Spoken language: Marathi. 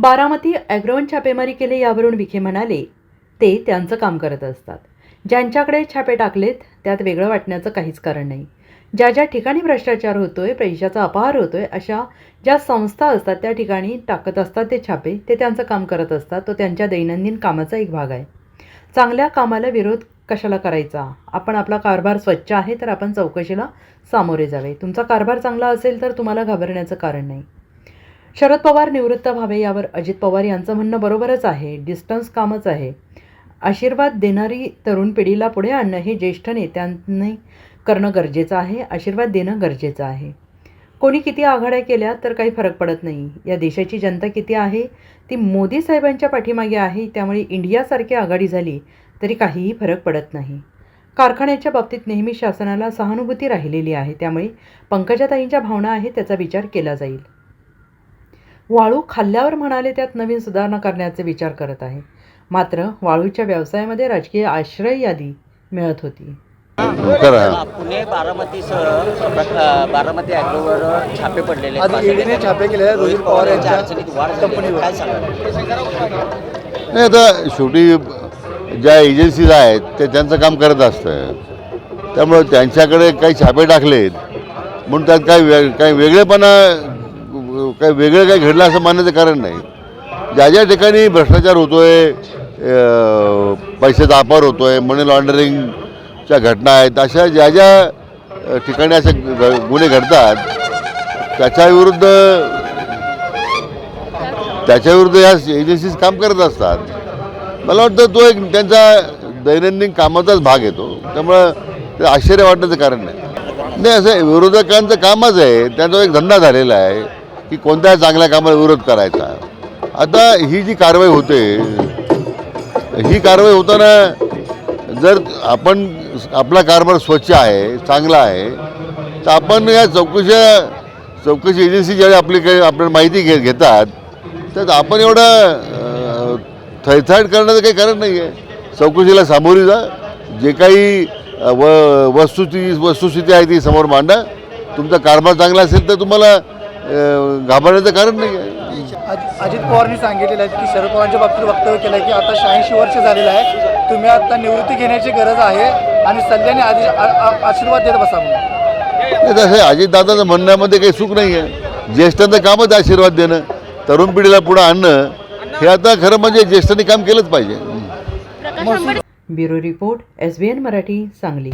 बारामती ॲग्रोन छापेमारी केले यावरून विखे म्हणाले ते त्यांचं काम करत असतात. ज्यांच्याकडे छापे टाकलेत त्यात वेगळं वाटण्याचं काहीच कारण नाही. ज्या ज्या ठिकाणी भ्रष्टाचार होतोय पैशाचा अपहार होतोय अशा ज्या संस्था असतात त्या ठिकाणी टाकत असतात ते छापे ते त्यांचं काम करत असतात तो त्यांच्या दैनंदिन कामाचा एक भाग आहे. चांगल्या कामाला विरोध कशाला करायचा? आपण आपला कारभार स्वच्छ आहे तर आपण चौकशीला सामोरे जावे. तुमचा कारभार चांगला असेल तर तुम्हाला घाबरण्याचं कारण नाही. शरद पवार निवृत्त व्हावे यावर अजित पवार यांचं म्हणणं बरोबरच आहे. डिस्टन्स कामच आहे. आशीर्वाद देणारी तरुण पिढीला पुढे आणणं हे ज्येष्ठ नेत्यांनी करणं गरजेचं आहे. आशीर्वाद देणं गरजेचं आहे. कोणी किती आघाड्या केल्या तर काही फरक पडत नाही. या देशाची जनता किती आहे? ती मोदी साहेबांच्या पाठीमागे आहे. त्यामुळे इंडियासारखी आघाडी झाली तरी काहीही फरक पडत नाही. कारखान्याच्या बाबतीत नेहमी शासनाला सहानुभूती राहिलेली आहे. त्यामुळे पंकजाताईंच्या भावना आहे त्याचा विचार केला जाईल. वाळू खाल्ल्यावर म्हणाले त्यात नवीन सुधारणा करण्याचे विचार करत आहे. मात्र वाळूच्या व्यवसायामध्ये राजकीय आश्रय यादी मिळत होती. पुणे बारामतीसह बारामती ॲग्रोवर छापे पडलेले छापे केले रोहित पवार यांच्या अडचणीत वाढ. कंपनीवर. काय नाही आता शेवटी ज्या एजन्सीज आहेत ते त्यांचं काम करत असतं. त्यामुळे त्यांच्याकडे काही छापे टाकलेत. म्हणून त्यात काही वे काही वेगळेपणा काही वेगळं काही घडलं असं मानण्याचं कारण नाही. ज्या ज्या ठिकाणी भ्रष्टाचार होतोय अं, पैशाचा वापर होतोय मनी लॉन्डरिंगच्या घटना आहेत अशा ज्या ज्या ठिकाणी असे गुन्हे घडतात त्याच्याविरुद्ध त्याच्याविरुद्ध या एजन्सीज काम करत असतात. मला वाटतं तो एक त्यांचा दैनंदिन कामाचाच भाग येतो त्यामुळं ते आश्चर्य वाटण्याचं कारण नाही. नाही असं विरोधकांचं कामच आहे त्यांचा एक धंदा झालेला आहे. की कोणत्या चांगल्या कामाला विरोध करायचा. आता ही जी कारवाई होते ही कारवाई होताना जर आपण आपला कारभार स्वच्छ आहे चांगला आहे तर आपण या चौकशा चौकशी एजन्सी ज्यावेळी आपली काही आपल्याला माहिती घे घेतात तर आपण एवढं थैथाट करण्याचं काही कारण नाही आहे चौकशीला सामोरी जा. जे काही व वस्तुस्थिती वस्तुस्थिती आहे ती समोर मांडा. तुमचा कारभार चांगला असेल तर तुम्हाला घाबरण्याचं कारण नाही आहे. अज- अजित पवारनी सांगितलेलं आहे की शरद पवारांच्या बाबतीत वक्तव्य केलं आहे की आता शहाऐंशी वर्ष झालेलं आहे. तुम्ही आता निवृत्ती घेण्याची गरज आहे आणि सल्ल्याने आधी आ- आ- आशीर्वाद देत बसा म्हणून. नाही तसं अजितदादाचं म्हणण्यामध्ये काही चूक नाही आहे. ज्येष्ठांचं कामच आशीर्वाद देणं तरुण पिढीला पुढं आणणं हे आता खरं म्हणजे ज्येष्ठांनी काम केलंच पाहिजे. Bureau report S B N Marathi Sangli.